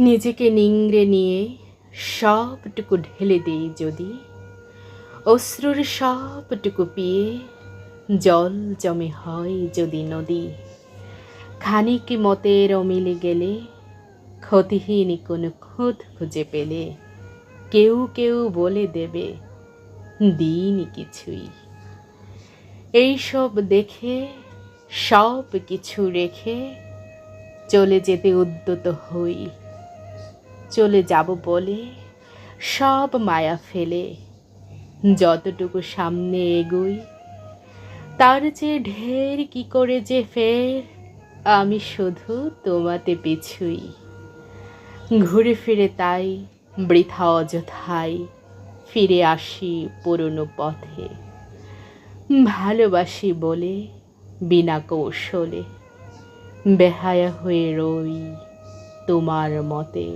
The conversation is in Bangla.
নিজেকে নিংড়ে নিয়ে সবটুকু ঢেলে দেই যদি। অশ্রুর সবটুকু পিয়ে জল জমে হয় যদি নদী। খানিক মতের অমিলে গেলে, ক্ষতিহীন কোনো খুঁত খুঁজে পেলে, কেউ কেউ বলে দেবে দিইনি কিছুই। এইসব দেখে, সব কিছু রেখে চলে যেতে উদ্যত হই। চলে যাব বলে সব মায়া ফেলে। যতটুকু সামনে এগোই, তার চেয়ে ঢের কি করে যে ফের, আমি শুধু তোমাতে পিছুই। ঘুরে ফিরে তাই, বৃথা অযথাই, ফিরে আসি পুরনো পথে। ভালোবাসি বলে, বিনা কৌশলে। বেহায়া হয়ে রই তোমার মতে।